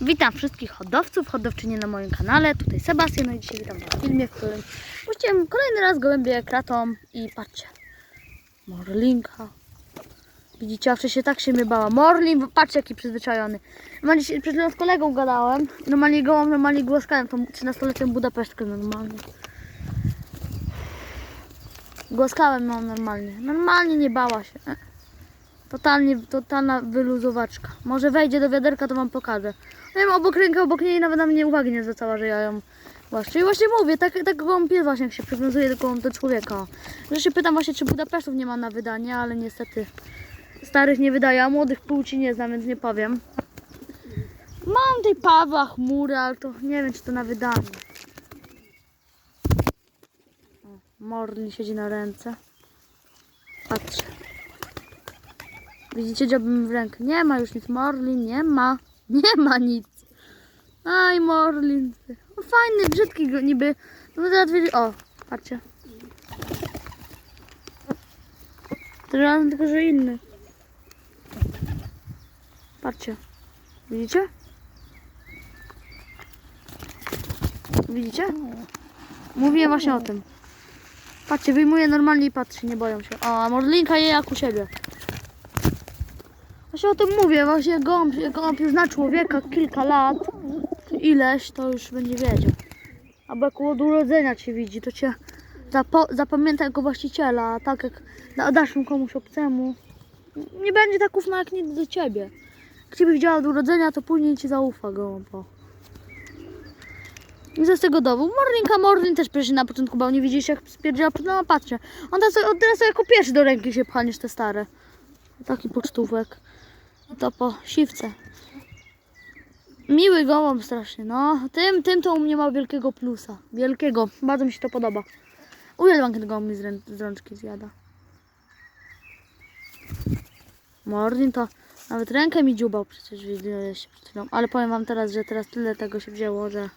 Witam wszystkich hodowców, hodowczynie na moim kanale. Tutaj Sebastian, no i dzisiaj witam w filmie, w którym puściłem kolejny raz gołębie kratą i patrzcie. Morlinka. Widzicie, a wcześniej tak się mnie bała. Morlin, patrzcie jaki przyzwyczajony. Normalnie przed chwilą z kolegą gadałem. Normalnie gołąb, normalnie głaskałem tą 13-letnią Budapesztkę normalnie. Głaskałem ją normalnie. Normalnie nie bała się. Totalnie, totalna wyluzowaczka. Może wejdzie do wiaderka, to wam pokażę. No wiem, obok ręka, obok niej nawet na mnie uwagi nie zwracała, że ja ją właśnie. I właśnie mówię, tak, tak gołąb jest właśnie, jak się przywiązuje do do człowieka. Że się pytam właśnie, czy Budapesztów nie ma na wydanie, ale niestety starych nie wydaje, a młodych płci nie znam, więc nie powiem. Mam tej Pawła, chmury, ale to nie wiem, czy to na wydanie. O, Morli siedzi na ręce. Patrzę. Widzicie, dziobem w rękę. Nie ma już nic. Morlin, nie ma. Nie ma nic. Aj, Morlin. No, fajny, brzydki go niby. No teraz wiedzieć. O, patrzcie. Teraz tylko, że inny. Patrzcie. Widzicie? Widzicie? Mówiłem właśnie o tym. Patrzcie, wyjmuje normalnie i patrzy, nie boją się. O, a Morlinka je jak u siebie. Właśnie o tym mówię, właśnie gołąb, gołąb już zna człowieka kilka lat, ileś, to już będzie wiedział. Albo jak od urodzenia cię widzi, to cię zapo- zapamięta jako właściciela, a tak jak da- dasz mu komuś obcemu, nie będzie tak ufna jak nigdy do ciebie. Jak ciebie widziała od urodzenia, to później ci zaufa gołąb. I co z tego dowu? Morlinka Morlin też przecież na początku bał, nie widzisz jak spierdziała, no patrzcie. On teraz, teraz jako pierwszy do ręki się pcha te stare. Taki pocztówek. To po siwce. Miły gołąb strasznie, no. Tym, tym to u mnie ma wielkiego plusa. Wielkiego. Bardzo mi się to podoba. Uwielbiam, kiedy gołąb mi z, rę- z rączki zjada. Mordin to nawet rękę mi dziubał przecież widzieliście przed chwilą. Ale powiem wam teraz, że teraz tyle tego się wzięło, że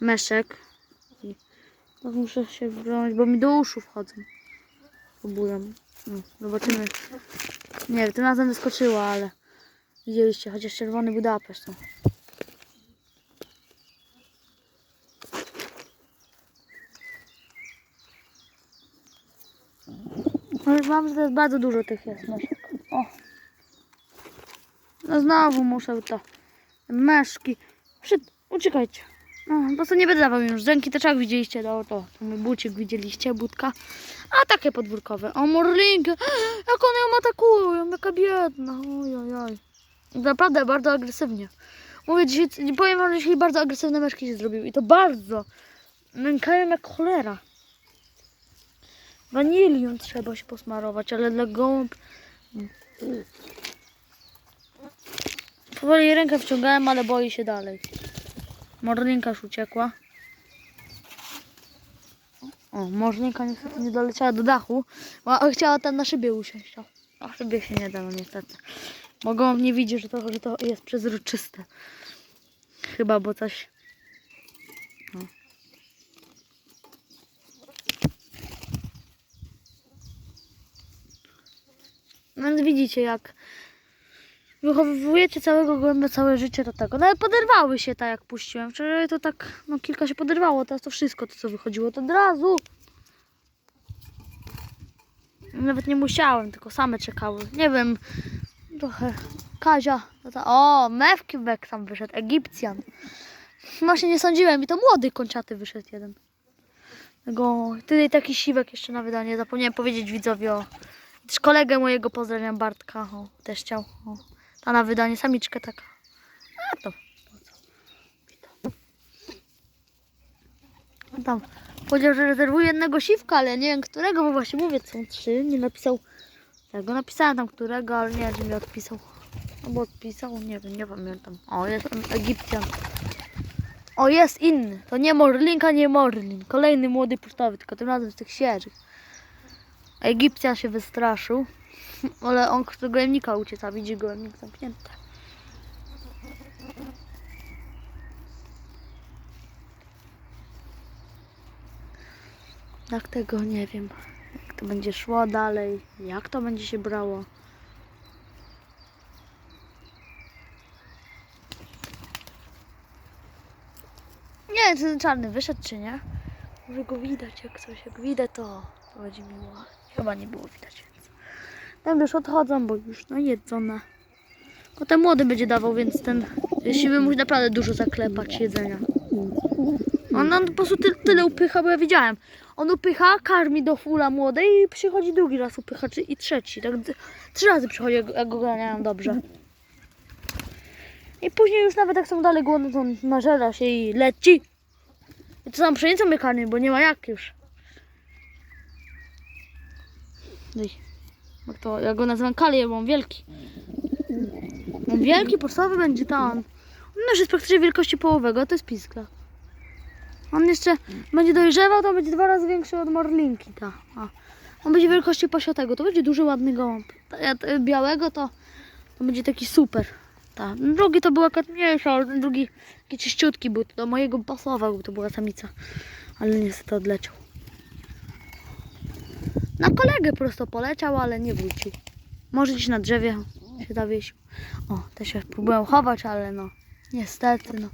meszek. I to muszę się bronić, bo mi do uszu wchodzą. Próbują. No, zobaczymy. Nie wiem, tym razem wyskoczyła, ale widzieliście, chociaż czerwony Budapeszt. No. Ale mam, że to jest bardzo dużo tych jest myszek. O. No znowu muszę to. Meszki. Szybko, uciekajcie. No, po prostu nie będę dawał już. Ręki też jak widzieliście, no to, to mój bucik widzieliście, budka. A takie podwórkowe. O. Jak one ją atakują, jaka biedna. Oj, oj, oj. Naprawdę bardzo agresywnie. Mówię dzisiaj, nie powiem wam, że dzisiaj bardzo agresywne meszki się zrobiły. I to bardzo. Nękają jak cholera. Wanilią trzeba się posmarować, ale dla gołąb... Powoli rękę wciągałem, ale boi się dalej. Morlinka już uciekła. O, Morlinka niestety nie doleciała do dachu, bo chciała tam na szybie usiąść. Na szybie się nie da, no niestety. Bo gołąb nie widzi, że to, że to jest przezroczyste. Chyba, bo coś... No. No więc widzicie, jak wychowujecie całego gołębia całe życie do tego. Nawet poderwały się tak jak puściłem. Wczoraj to tak, no kilka się poderwało, teraz to wszystko to co wychodziło to od razu. Nawet nie musiałem, tylko same czekały. Nie wiem, trochę Kazia. to ta- O, Mewkibek tam wyszedł, Egipcjan. Właśnie nie sądziłem i to młody kończaty wyszedł jeden. Tego, tutaj taki siwek jeszcze na wydanie. Zapomniałem powiedzieć widzowi o... Też kolegę mojego pozdrawiam, Bartka. O, też chciał. O. Ta na wydanie samiczka taka. A to. Tam powiedział, że rezerwuje jednego siwka, ale nie wiem którego, bo właśnie mówię, są trzy. Nie napisał tego. Napisałem tam którego, ale nie wiem, czy mi odpisał. Albo odpisał, nie wiem, nie pamiętam. O, jest on Egipcjan. O, jest inny. To nie Morlinka, nie Morlin. Kolejny młody pusztowy, tylko tym razem z tych świeżych. Egipcjan się wystraszył, ale on chce gołębnika uciec, a widzi gołębnik zamknięty. Jak tego nie wiem. To będzie szło dalej, jak to będzie się brało. wiem, czy ten czarny wyszedł, czy nie. Może go widać, jak coś. Jak widać, to, to będzie miło. Chyba nie było widać, więc. Tam już odchodzą, bo już najedzone. Potem młody będzie dawał, więc ten siwy musi naprawdę dużo zaklepać jedzenia. On, on po prostu ty, tyle upycha, bo ja widziałem. On upycha, karmi do fula młodej i przychodzi drugi raz upycha, czy, i trzeci. Tak trzy razy przychodzi, jak, go ganiają dobrze. I później już nawet jak są dalej głodne, to on się i leci. I to sam pszenicą mnie karmi, bo nie ma jak już. Jak to, ja go nazywam kalię, bo on wielki. On wielki, podstawowy będzie tam. On już jest praktycznie wielkości połowego, to jest piskla. On jeszcze będzie dojrzewał, to będzie dwa razy większy od morlinki. Ta. On będzie wielkości pasiotego, to będzie duży, ładny gołąb. Białego to, to będzie taki super. Ta. Drugi to był akurat mniejszy, ale drugi taki czyściutki był. Do mojego pasował, bo to była samica. Ale niestety odleciał. Na kolegę prosto poleciał, ale nie wrócił. Może gdzieś na drzewie się zawiesił. O, też się próbowałem chować, ale no, niestety, no.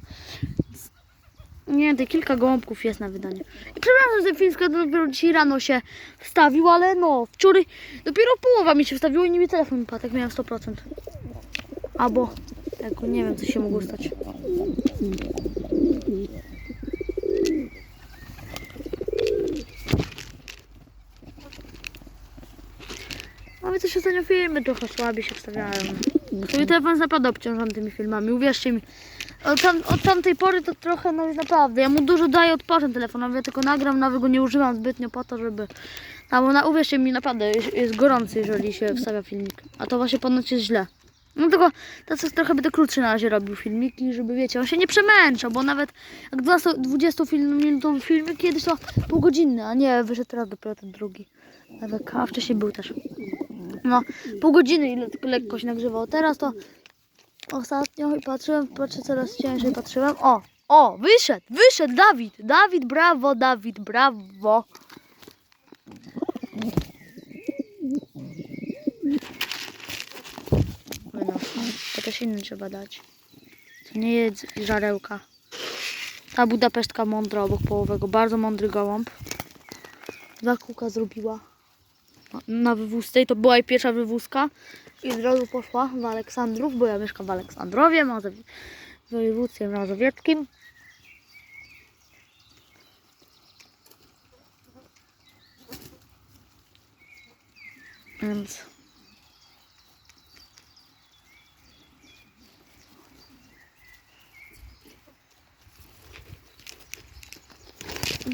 Nie, te kilka gołąbków jest na wydanie. I przepraszam, że składał dopiero dzisiaj rano się wstawił, ale no, wczoraj dopiero połowa mi się wstawiło i nie mi telefon padł, jak miałem 100%. Albo, jako nie wiem, co się mogło stać. No więc też ostatnio filmy trochę słabiej się wstawiają. Mój telefon naprawdę obciążony tymi filmami, uwierzcie mi. Od, tam, od tamtej pory to trochę, no naprawdę, ja mu dużo daję odpocząć telefonowi, ja tylko nagram, nawet go nie używam zbytnio po to, żeby... A bo na, uwierzcie mi, naprawdę jest, gorący, jeżeli się wstawia filmik. A to właśnie ponoć jest źle. No tylko jest trochę będę krótszy na razie robił filmiki, żeby wiecie, on się nie przemęczał, bo nawet jak 20, 20 film, minutowy filmik kiedyś to półgodzinny, a nie wyszedł teraz dopiero ten drugi. Nawet, a wcześniej był też. No, pół godziny ile tylko lekko się nagrzewało. Teraz to ostatnio i patrzyłem, patrzę coraz ciężej patrzyłem. O, o, wyszedł, wyszedł Dawid. Dawid, brawo, Dawid, brawo. No, to też inny trzeba dać. To nie jest żarełka. Ta budapesztka mądra obok połowego. Bardzo mądry gołąb. Dwa kółka zrobiła na wywózce i to była jej pierwsza wywózka i od razu poszła w Aleksandrów, bo ja mieszkam w Aleksandrowie, Mazow- w województwie mazowieckim. Więc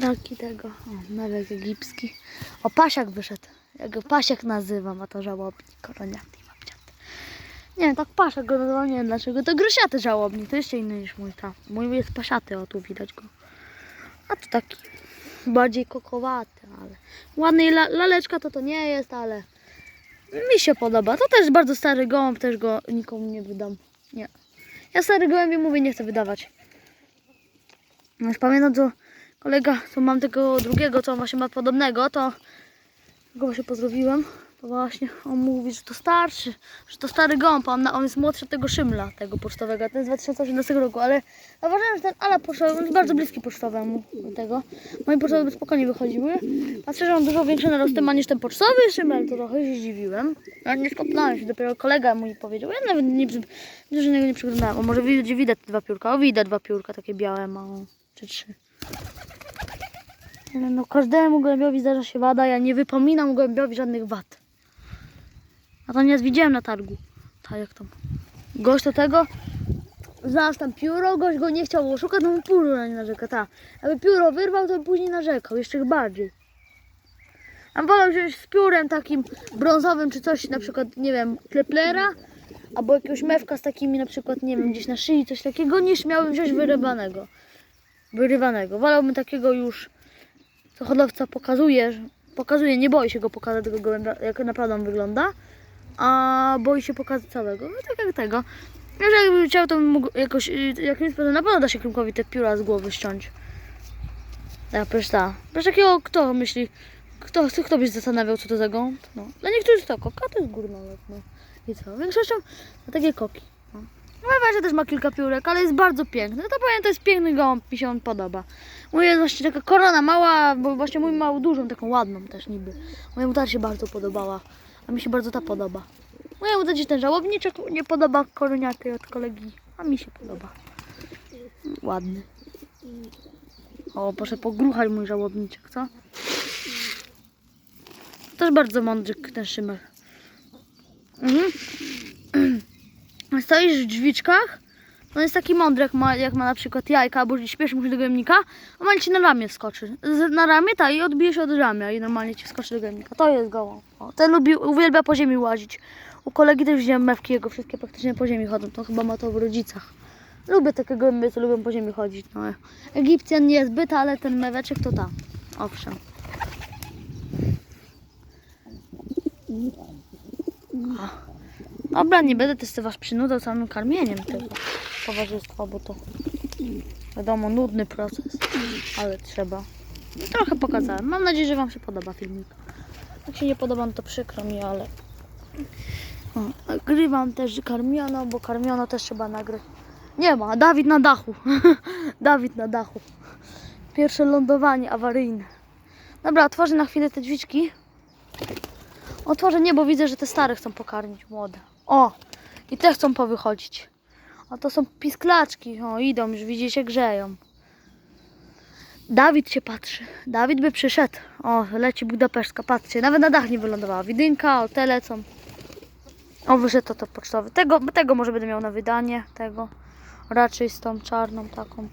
taki tego, o, mewek egipski. O, pasiak wyszedł. Ja go pasiak nazywam, a to żałobnik, koroniaty. Nie tak pasiak go nazywam, nie wiem dlaczego. To grusiaty żałobnik, to jeszcze inny niż mój tam. Mój jest pasiaty, o tu widać go. A to taki bardziej kokowaty, ale ładny la, laleczka to to nie jest, ale mi się podoba. To też bardzo stary gołąb, też go nikomu nie wydam. Nie. Ja stary gołębie mówię, nie chcę wydawać. Już pamiętam, co kolega, co mam tego drugiego, co właśnie ma podobnego, to go właśnie pozdrowiłem, to właśnie on mówi, że to starszy, że to stary gąb, on, on jest młodszy od tego szymla, tego pocztowego, ten z 2018 roku, ale zauważyłem, że ten ala pocztowy, jest bardzo bliski pocztowemu do tego. Moje pocztowe by spokojnie wychodziły. Patrzę, że on dużo większe narosty ma niż ten pocztowy szymel, to trochę się zdziwiłem. Ja nie skopnąłem się, dopiero kolega mój powiedział, ja nawet nie, dużo innego nie przyglądałem, o może widać, widać te dwa piórka, o widać dwa piórka, takie białe ma, o, czy trzy. No każdemu gołębiowi zdarza się wada, ja nie wypominam gołębiowi żadnych wad. Natomiast widziałem na targu, tak jak tam. Gość do tego, znalazł tam pióro, gość go nie chciał oszukać, no mu pióro na nie narzeka, tak. Jakby pióro wyrwał, to by później narzekał, jeszcze bardziej. A wolał wziąć z piórem takim brązowym, czy coś, na przykład, nie wiem, kleplera, albo jakiegoś mewka z takimi, na przykład, nie wiem, gdzieś na szyi, coś takiego, niż miałbym wziąć wyrywanego. Wyrywanego. Wolałbym takiego już co hodowca pokazuje, pokazuje, nie boi się go pokazać tego gołębia, jak naprawdę on wygląda, a boi się pokazać całego. No tak jak tego. Ja, że jakbym chciał, to bym mógł jakoś, y, jakimś sposobem, na pewno da się Klimkowi te pióra z głowy ściąć. Tak, przecież ta. Przecież kto myśli, kto, kto by się zastanawiał, co to za gąb? No. Dla niektórych to koka, to jest górnolot, no. I co? Większością na takie koki. No. Wewerze też ma kilka piórek, ale jest bardzo piękny. To powiem, to jest piękny gołąb, mi się on podoba. Mój jest właśnie taka korona mała, bo właśnie mój ma dużą, taką ładną też niby. Mojemu ta się bardzo podobała, a mi się bardzo ta podoba. Mojemu tacie ten żałobniczek nie podoba koroniaty od kolegi, a mi się podoba. Ładny. O, proszę pogruchać mój żałobniczek, co? Też bardzo mądry ten szymer. Mhm. Stoisz w drzwiczkach, on jest taki mądry, jak ma, jak ma na przykład jajka, albo śpiesz mu się do gojemnika, a ci na ramię skoczy. Na ramię, tak, i odbije się od ramię i normalnie ci skoczy do gojemnika. To jest gołąb. O, ten lubi, uwielbia po ziemi łazić. U kolegi też wziąłem mewki, jego wszystkie praktycznie po ziemi chodzą, to chyba ma to w rodzicach. Lubię takie gołębie, co lubią po ziemi chodzić. No. Egipcjan nie jest zbyt, ale ten meweczek to tam. Owszem. A. Dobra, nie będę testować przynudzał samym karmieniem tego towarzystwa, bo to wiadomo, nudny proces, ale trzeba. Trochę pokazałem. Mam nadzieję, że Wam się podoba filmik. Jak się nie podoba, no to przykro mi, ale nagrywam też karmiono, bo karmiono też trzeba nagryć. Nie ma, Dawid na dachu. Dawid na dachu. Pierwsze lądowanie awaryjne. Dobra, otworzę na chwilę te drzwiczki. Otworzę nie, bo widzę, że te stare chcą pokarmić młode. O! I te chcą powychodzić. A to są pisklaczki. O, idą, już widzicie, grzeją. Dawid się patrzy. Dawid by przyszedł. O, leci Budapeszka, patrzcie. Nawet na dach nie wylądowała. Widynka, o, te lecą. O, wyszedł to, to pocztowy. Tego, tego może będę miał na wydanie. Tego. Raczej z tą czarną taką.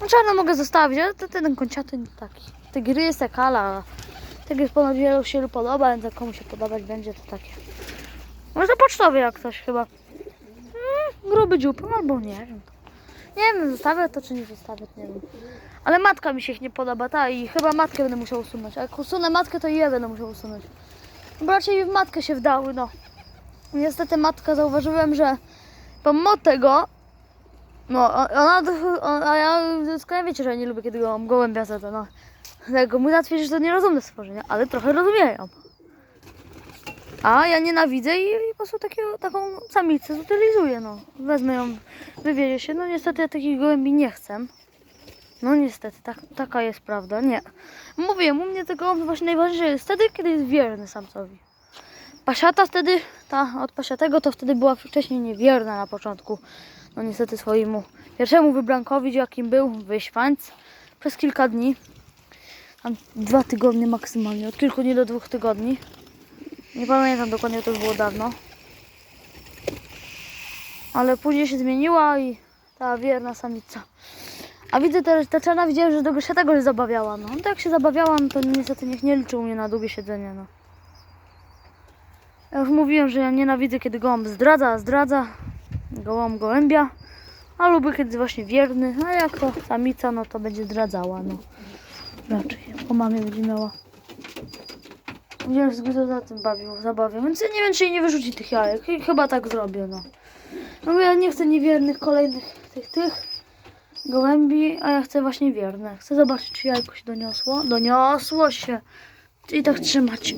No czarną mogę zostawić, ale to, ten kończaty nie taki. Te gry jest ekala. Tak jest ponad wielu się podoba, więc jak komu się podobać będzie, to takie. Może pocztowy jak coś chyba. Mm, gruby dziób, albo nie wiem. Nie wiem, zostawię to czy nie zostawię, nie wiem. Ale matka mi się nie podoba, ta i chyba matkę będę musiał usunąć. A jak usunę matkę, to i je będę musiał usunąć. Bo raczej w matkę się wdały, no. Niestety matka zauważyłem, że pomimo tego, no ona, a ja doskonale wiecie, że ja nie lubię kiedy go gołębia za to, no. Mój twierdzi, że to nierozumne stworzenia, ale trochę rozumieją. A ja nienawidzę i, i po prostu taką samicę zutylizuję, no. Wezmę ją, wywiezie się. No niestety ja takich gołębi nie chcę. No niestety, tak, taka jest prawda, nie. Mówię, u mnie tego właśnie najważniejsze jest wtedy, kiedy jest wierny samcowi. Pasiata wtedy, ta od pasiatego to wtedy była wcześniej niewierna na początku. No niestety swojemu pierwszemu wybrankowi, jakim był wyśwańc przez kilka dni. Tam dwa tygodnie maksymalnie, od kilku dni do dwóch tygodni. Nie pamiętam dokładnie, to już było dawno. Ale później się zmieniła i ta wierna samica. A widzę też, ta czarna widziałem, że do się tego się zabawiała. No to jak się zabawiała, no to niestety niech nie liczył mnie na długie siedzenie. No. Ja już mówiłem, że ja nienawidzę, kiedy gołąb zdradza, zdradza. Gołąb gołębia. A lubię, kiedy jest właśnie wierny. A jak to samica, no to będzie zdradzała. No. Raczej. Po mamie będzie miała. Wiem, że go za tym bawił, zabawiał. Więc ja nie wiem, czy jej nie wyrzuci tych jajek. Chyba tak zrobię, no. No ja nie chcę niewiernych kolejnych tych, tych gołębi, a ja chcę właśnie wierne. Chcę zobaczyć, czy jajko się doniosło. Doniosło się. I tak trzymać.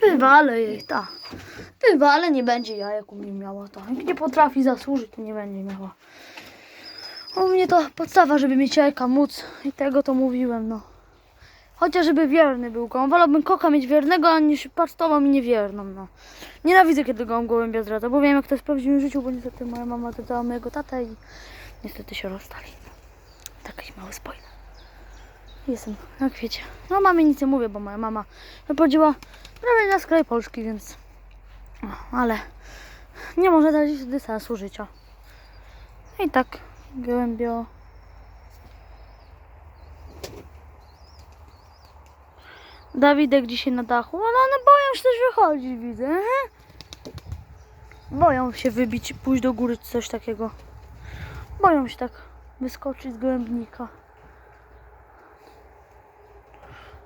Wywalę jej, ta. Wywalę, nie będzie jajek u mnie miała. To. Jak nie potrafi zasłużyć, to nie będzie miała. U mnie to podstawa, żeby mieć jajka móc. I tego to mówiłem, no. Chociaż żeby wierny był gołąb. Wolałbym koka mieć wiernego, niż pastową i niewierną, no. Nienawidzę, kiedy gołąb gołębia zdradza, bo wiem, jak to jest w prawdziwym życiu, bo niestety moja mama dodała mojego tatę i niestety się rozstali. Taki mały spoiler. Jestem, jak wiecie. No mamie nic nie mówię, bo moja mama wyprowadziła prawie na skraj Polski, więc... No, ale nie może dać dystansu życia. I tak, gołębio... Dawidek dzisiaj na dachu, ale one boją się też wychodzić, widzę. Boją się wybić, pójść do góry coś takiego. Boją się tak wyskoczyć z gołębnika.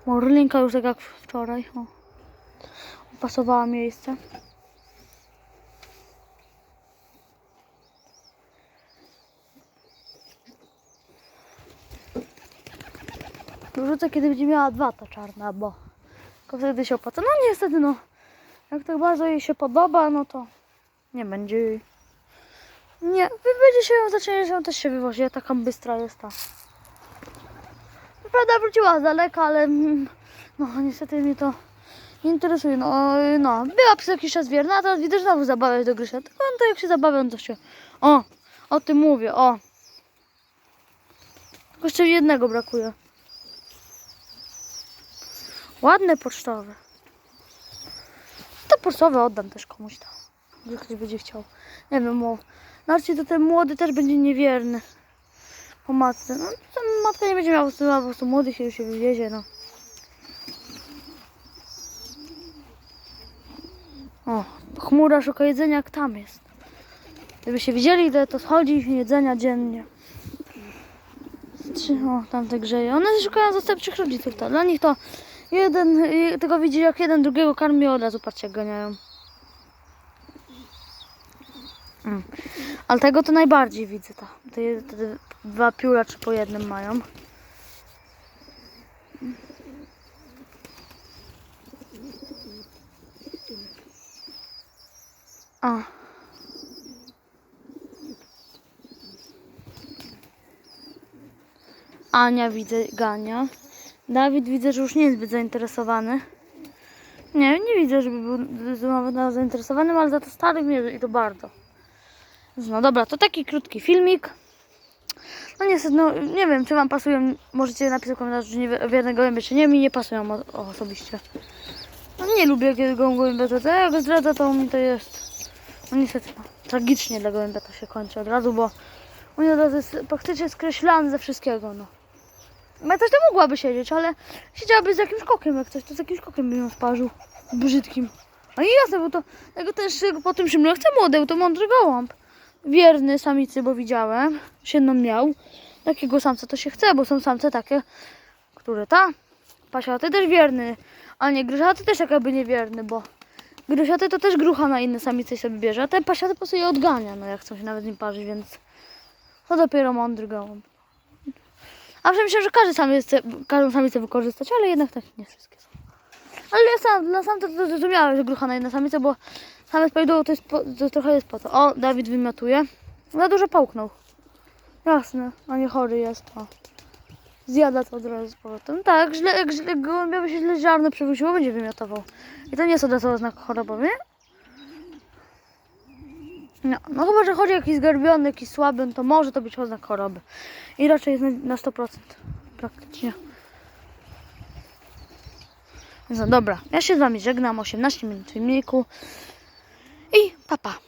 Morlinka już tak jak wczoraj. O. Pasowała miejsce. Wrzucę kiedy będzie miała dwa ta czarna, bo tylko wtedy się opłaca. No niestety no. Jak tak bardzo jej się podoba, no to nie będzie jej. Nie, będzie się ją zaczęli, że też się wywozi, ja taka bystra jest ta. Prawda wróciła z daleka, ale mm, no niestety mnie to nie interesuje. No, no była przez jakiś czas wierna, a teraz widzę, że znowu zabawiać do Grysia. Tylko on to jak się zabawią, to się... O, o tym mówię, o. Tylko jeszcze jednego brakuje. Ładne pocztowe. To pocztowe oddam też komuś tam. Gdy ktoś będzie chciał. Nie wiem, o. Znaczy to ten młody też będzie niewierny. Po matce. No, tam matka nie będzie miała po prostu młody się już się wywiezie, no. O, chmura szuka jedzenia, jak tam jest. Gdyby się widzieli, to schodzi jedzenia dziennie. O, tam te grzeje. One szukają zastępczych rodziców. To. Dla nich to jeden, tylko widzi jak jeden drugiego karmi od razu patrzcie jak ganiają. Mm. Ale tego to najbardziej widzę. To. Te, te, te dwa pióra czy po jednym mają. A. Ania widzę gania. Dawid widzę, że już nie jest zbyt zainteresowany. Nie, nie widzę, żeby był znowu na zainteresowanym, ale za to stary mnie i to bardzo. No dobra, to taki krótki filmik. No niestety, no nie wiem, czy wam pasują. Możecie napisać w komentarzu, czy nie wierne gołębie, czy nie. Mi nie pasują osobiście. No nie lubię, kiedy gołębie to, to jak zdradza, to mi to jest... No niestety, no, tragicznie dla gołębia to się kończy od razu, bo on od razu jest praktycznie skreślany ze wszystkiego, no. Też tam mogłaby siedzieć, ale siedziałaby z jakimś kokiem, jak coś, to z jakimś kokiem by ją sparzył. Brzydkim. No i jasne, bo to tego też po tym szymle chce młody, to mądry gołąb. Wierny samicy, bo widziałem, siedną miał. Takiego samca to się chce, bo są samce takie, które ta. Pasiaty też wierny, a nie gryszaty też tak jakby niewierny, bo gryszaty to też grucha na inne samice sobie bierze, a ten pasiaty po prostu je odgania, no jak chcą się nawet z nim parzyć, więc to dopiero mądry gołąb. A myślę, że każdy samiec chce, każdą samicę wykorzystać, ale jednak tak nie wszystkie są. Ale ja sam, na sam to, to zrozumiałem, że grucha na jedną samicę, bo samiec powiedział, to, jest to trochę jest po to. O, Dawid wymiotuje. Za dużo połknął. Jasne, a nie chory jest. O. Zjada to od razu z powrotem. Tak, źle, źle, gołębiowi się źle ziarno przewróciło, będzie wymiotował. I to nie jest od razu oznak chorobowy. No, no chyba, że chodzi jakiś zgarbiony, jakiś słaby, to może to być oznak choroby. I raczej jest na, na 100% praktycznie. No dobra, ja się z Wami żegnam, 18 minut filmiku i papa. Pa.